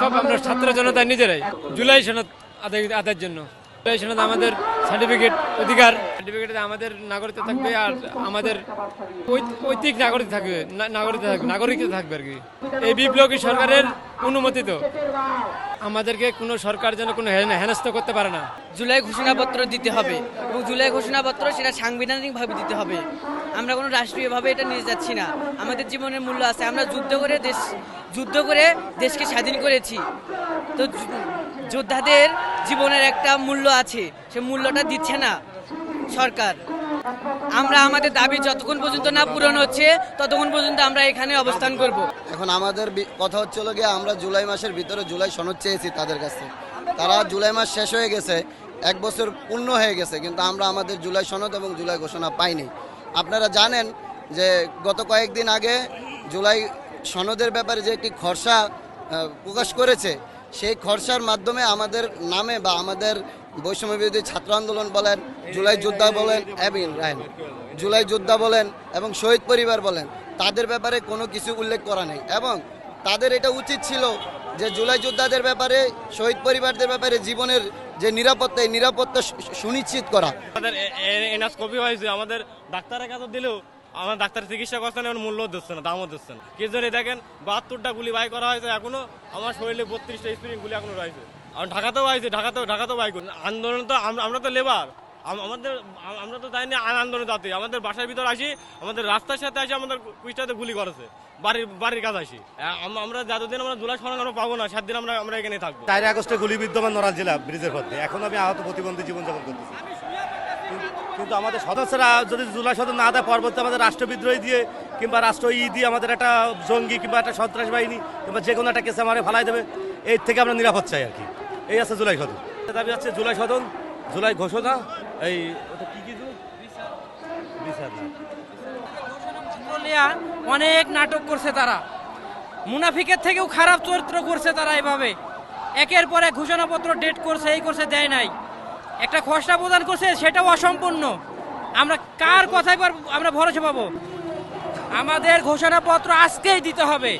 সব আমরা ছাত্র জনতা নিজেরাই। জুলাই সনদ আদায় আদায়ের জন্য। আমাদের সার্টিফিকেট অধিকার। সার্টিফিকেটে আমাদের নাগরিকতা থাকবে আর আমাদের ঐতিক নাগরিক থাকবে, না- নাগরিকতা থাকবে নাগরিকতা থাকবে আর কি। এই বিপ্লবী সরকারের অনুমোদিত আমাদেরকে কোনো সরকার যেন কোনো হেন- হেনস্থ করতে পারে না। জুলাই ঘোষণাপত্র দিতে হবে এবং জুলাই ঘোষণাপত্র সেটা সাংবিধানিকভাবে দিতে হবে। আমরা কোনো রাষ্ট্রীয়ভাবে এটা নিয়ে যাচ্ছি না। আমাদের জীবনের মূল্য আছে। আমরা যুদ্ধ করে দেশ যুদ্ধ করে দেশকে স্বাধীন করেছি। তো যোদ্ধাদের জীবনের একটা মূল্য আছে, সে মূল্যটা দিচ্ছে না সরকার। আমরা আমাদের দাবি যতক্ষণ পর্যন্ত না পূরণ হচ্ছে, ততক্ষণ পর্যন্ত আমরা এখানে অবস্থান করব। এখন আমাদের কথা হচ্ছিল গিয়ে আমরা জুলাই মাসের ভিতরে জুলাই সনদ চেয়েছি তাদের কাছে। তারা জুলাই মাস শেষ হয়ে গেছে, এক বছর পূর্ণ হয়ে গেছে, কিন্তু আমরা আমাদের জুলাই সনদ এবং জুলাই ঘোষণা পাইনি। আপনারা জানেন যে গত কয়েকদিন আগে জুলাই সনদের ব্যাপারে যে একটি খরসা প্রকাশ করেছে সেই খরসার মাধ্যমে আমাদের নামে বা আমাদের বৈষম্য বিরোধী ছাত্র আন্দোলন বলেন, জুলাই যোদ্ধা বলেন এবিন রায়ন জুলাই যোদ্ধা বলেন এবং শহীদ পরিবার বলেন, তাদের ব্যাপারে কোনো কিছু উল্লেখ করা নেই এবং তাদের এটা উচিত ছিল যে জুলাই যোদ্ধাদের ব্যাপারে, শহীদ পরিবারদের ব্যাপারে জীবনের যে নিরাপত্তা নিরাপত্তা সুনিশ্চিত করা। আমাদের আমাদের ডাক্তারের কাছে দিলেও আমার ডাক্তার চিকিৎসা করছেন এখন মূল্য দিচ্ছে না দামও দিচ্ছে না। কি জন্য দেখেন বাহাত্তরটা গুলি বাই করা হয়েছে এখনও আমার শরীরে বত্রিশটা স্প্রিং গুলি এখনও রয়েছে। আর ঢাকাতেও হয়েছে ঢাকাতেও ঢাকাতেও বাই করি। আন্দোলন তো আমরা তো লেবার। আমাদের আমরা তো তাই না আন্দোলন যাতে আমাদের বাসার ভিতর আসি আমাদের রাস্তার সাথে আসি আমাদের কুইস্টাতে গুলি করেছে। বাড়ির বাড়ির কাজ আসি। আম- আমরা যতদিন আমরা জুলাই সরানো পাবো না সাত দিন আমরা আমরা এখানে থাকব। চার আগস্টে গুলি বিদ্যমান নড়াইল জেলা ব্রিজের পথে। এখন আমি আহত প্রতিবন্ধী জীবনযাপন করতেছি। কিন্তু- আমাদের সদস্যরা যদি জুলাই সদন না দেয়, পরবর্তী আমাদের রাষ্ট্রবিদ্রোহী দিয়ে কিংবা রাষ্ট্র ই দিয়ে আমাদের একটা জঙ্গি কিংবা একটা সন্ত্রাস বাহিনী কিংবা যে কোনো একটা কেসে আমাদের ফালাই দেবে এই থেকে আমরা নিরাপদ চাই আর কি। এই আছে জুলাই সদন। দাবি হচ্ছে জুলাই সদন, জুলাই ঘোষণা, এই ওটা কি কি অনেক নাটক করছে তারা। মুনাফিকের থেকেও খারাপ চরিত্র করছে তারা এভাবে। একের পর ঘোষণাপত্র ডেট করছে, এই করছে, দেয় নাই। একটা খসড়া প্রদান করছে, সেটাও অসম্পূর্ণ। আমরা কার কথায় আমরা ভরসা পাবো। আমাদের ঘোষণাপত্র আজকেই দিতে হবে।